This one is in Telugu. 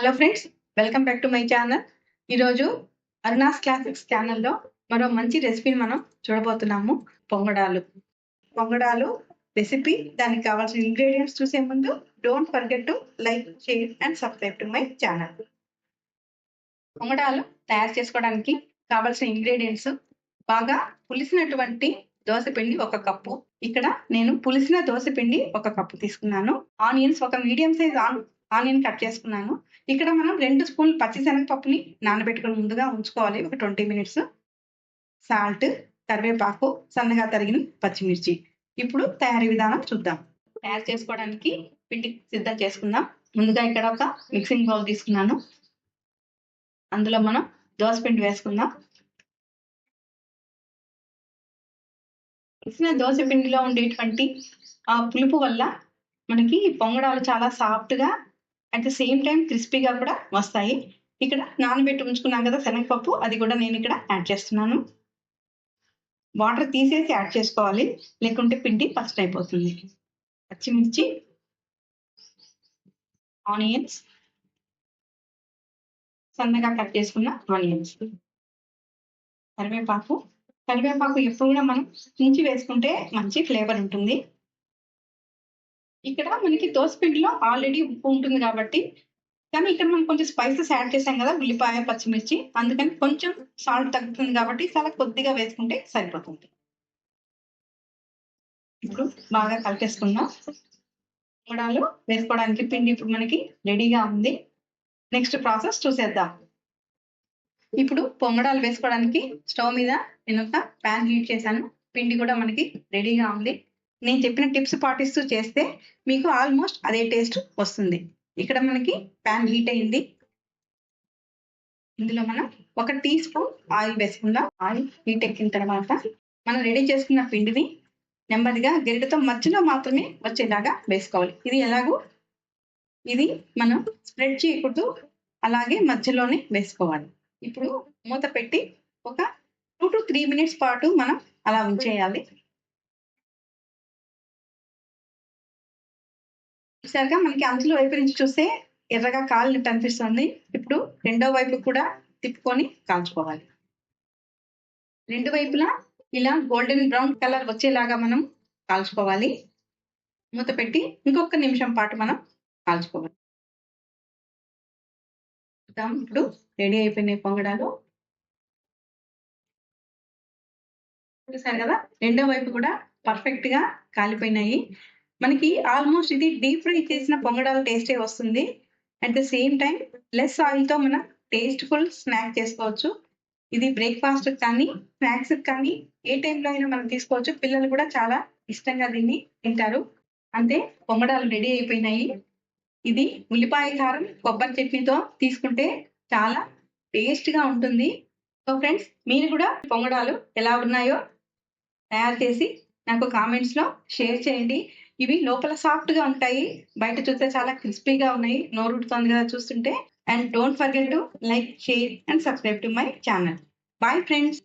Hello friends welcome back to my channel ఈరోజు అరుణాస్ క్లాసిక్స్ ఛానల్లో మరో మంచి రెసిపీని మనం చూడబోతున్నాము. పొంగడాలు. పొంగడాలు రెసిపీ దానికి కావాల్సిన ఇంగ్రీడియంట్స్ చూసే ముందు don't forget to like share and subscribe to my channel పొంగడాలు తయారు చేసుకోవడానికి కావాల్సిన ఇంగ్రీడియంట్స్ బాగా పులిసినటువంటి దోశ పిండి ఒక కప్పు. ఇక్కడ నేను పులిసిన దోశ పిండి ఒక కప్పు తీసుకున్నాను. ఆనియన్స్ ఒక మీడియం సైజ్ ఆనియన్ కట్ చేసుకున్నాను. ఇక్కడ మనం రెండు స్పూన్లు పచ్చిశనగపప్పుని నానబెట్టుకుని ముందుగా ఉంచుకోవాలి. ఒక ట్వంటీ మినిట్స్. సాల్ట్ కరివేపాకు సన్నగా తరిగిన పచ్చిమిర్చి. ఇప్పుడు తయారీ విధానం చూద్దాం. తయారు చేసుకోవడానికి పిండి సిద్ధం చేసుకుందాం. ముందుగా ఇక్కడ ఒక మిక్సింగ్ బౌల్ తీసుకున్నాను. అందులో మనం దోశ పిండి వేసుకుందాం. వేసిన దోశ పిండిలో ఉండేటువంటి ఆ పులుపు వల్ల మనకి పొంగడాలు చాలా సాఫ్ట్గా అట్ ద సేమ్ టైం క్రిస్పీగా కూడా వస్తాయి. ఇక్కడ నానబెట్టి ఉంచుకున్నాం కదా శనగపప్పు అది కూడా నేను ఇక్కడ యాడ్ చేస్తున్నాను. వాటర్ తీసేసి యాడ్ చేసుకోవాలి. లేకుంటే పిండి ఫస్ట్ అయిపోతుంది. పచ్చిమిర్చి ఆనియన్స్ సన్నగా కట్ చేసుకున్న ఆనియన్స్ కరివేపాకు. కరివేపాకు ఎప్పుడు కూడా మనం నుంచి వేసుకుంటే మంచి ఫ్లేవర్ ఉంటుంది. ఇక్కడ మనకి దోసపిండిలో ఆల్రెడీ ఉప్పు ఉంటుంది కాబట్టి కానీ ఇక్కడ మనం కొంచెం స్పైసెస్ యాడ్ చేసాం కదా ఉల్లిపాయ పచ్చిమిర్చి అందుకని కొంచెం సాల్ట్ తగ్గుతుంది కాబట్టి చాలా కొద్దిగా వేసుకుంటే సరిపోతుంది. ఇప్పుడు బాగా కలిపేసుకుందాం. పొంగడాలు వేసుకోవడానికి పిండి ఇప్పుడు మనకి రెడీగా ఉంది. నెక్స్ట్ ప్రాసెస్ చూసేద్దాం. ఇప్పుడు పొంగడాలు వేసుకోవడానికి స్టవ్ మీద నేను ఒక ప్యాన్ హీట్ చేశాను. పిండి కూడా మనకి రెడీగా ఉంది. నేను చెప్పిన టిప్స్ పాటిస్తూ చేస్తే మీకు ఆల్మోస్ట్ అదే టేస్ట్ వస్తుంది. ఇక్కడ మనకి ప్యాన్ హీట్ అయింది. ఇందులో మనం ఒక టీ స్పూన్ ఆయిల్ వేసుకుందాం. ఆయిల్ హీట్ ఎక్కిన తర్వాత మనం రెడీ చేసుకున్న పిండిని నెమ్మదిగా గరిటతో మధ్యలో మాత్రమే వచ్చేలాగా వేసుకోవాలి. ఇది ఎలాగో? ఇది మనం స్ప్రెడ్ చేయకూడదు. అలాగే మధ్యలోనే వేసుకోవాలి. ఇప్పుడు మూత పెట్టి ఒక టూ టు త్రీ మినిట్స్ పాటు మనం అలా ఉంచేయాలి. చూసారుగా? మనకి అంచుల వైపు నుంచి చూస్తే ఎర్రగా కాలినట్టు అనిపిస్తుంది. ఇప్పుడు రెండో వైపు కూడా తిప్పుకొని కాల్చుకోవాలి. రెండు వైపులా ఇలా గోల్డెన్ బ్రౌన్ కలర్ వచ్చేలాగా మనం కాల్చుకోవాలి. మూత పెట్టి ఇంకొక నిమిషం పాటు మనం కాల్చుకోవాలి. ఇప్పుడు రెడీ అయిపోయినాయి పొంగడాలు. చూసారు కదా? రెండో వైపు కూడా పర్ఫెక్ట్గా కాలిపోయినాయి. మనకి ఆల్మోస్ట్ ఇది డీప్ ఫ్రై చేసిన పొంగడాల టేస్టే వస్తుంది. At the same time less ఆయిల్తో మనం టేస్ట్ఫుల్ స్నాక్ చేసుకోవచ్చు. ఇది బ్రేక్ఫాస్ట్ కానీ స్నాక్స్ కానీ ఏ టైంలో అయినా మనం తీసుకోవచ్చు. పిల్లలు కూడా చాలా ఇష్టంగా దీన్ని తింటారు. అంతే పొంగడాలు రెడీ అయిపోయినాయి. ఇది ఉల్లిపాయ కారం కొబ్బరి చట్నీతో తీసుకుంటే చాలా టేస్ట్గా ఉంటుంది. సో ఫ్రెండ్స్ మీరు కూడా పొంగడాలు ఎలా ఉన్నాయో తయారు చేసి నాకు కామెంట్స్లో షేర్ చేయండి. ఇవి లోపల సాఫ్ట్గా ఉంటాయి. బయట చూస్తే చాలా క్రిస్పీగా ఉన్నాయి. నోరుడుతోంది కదా చూస్తుంటే. And don't forget to like share and subscribe to my channel bye friends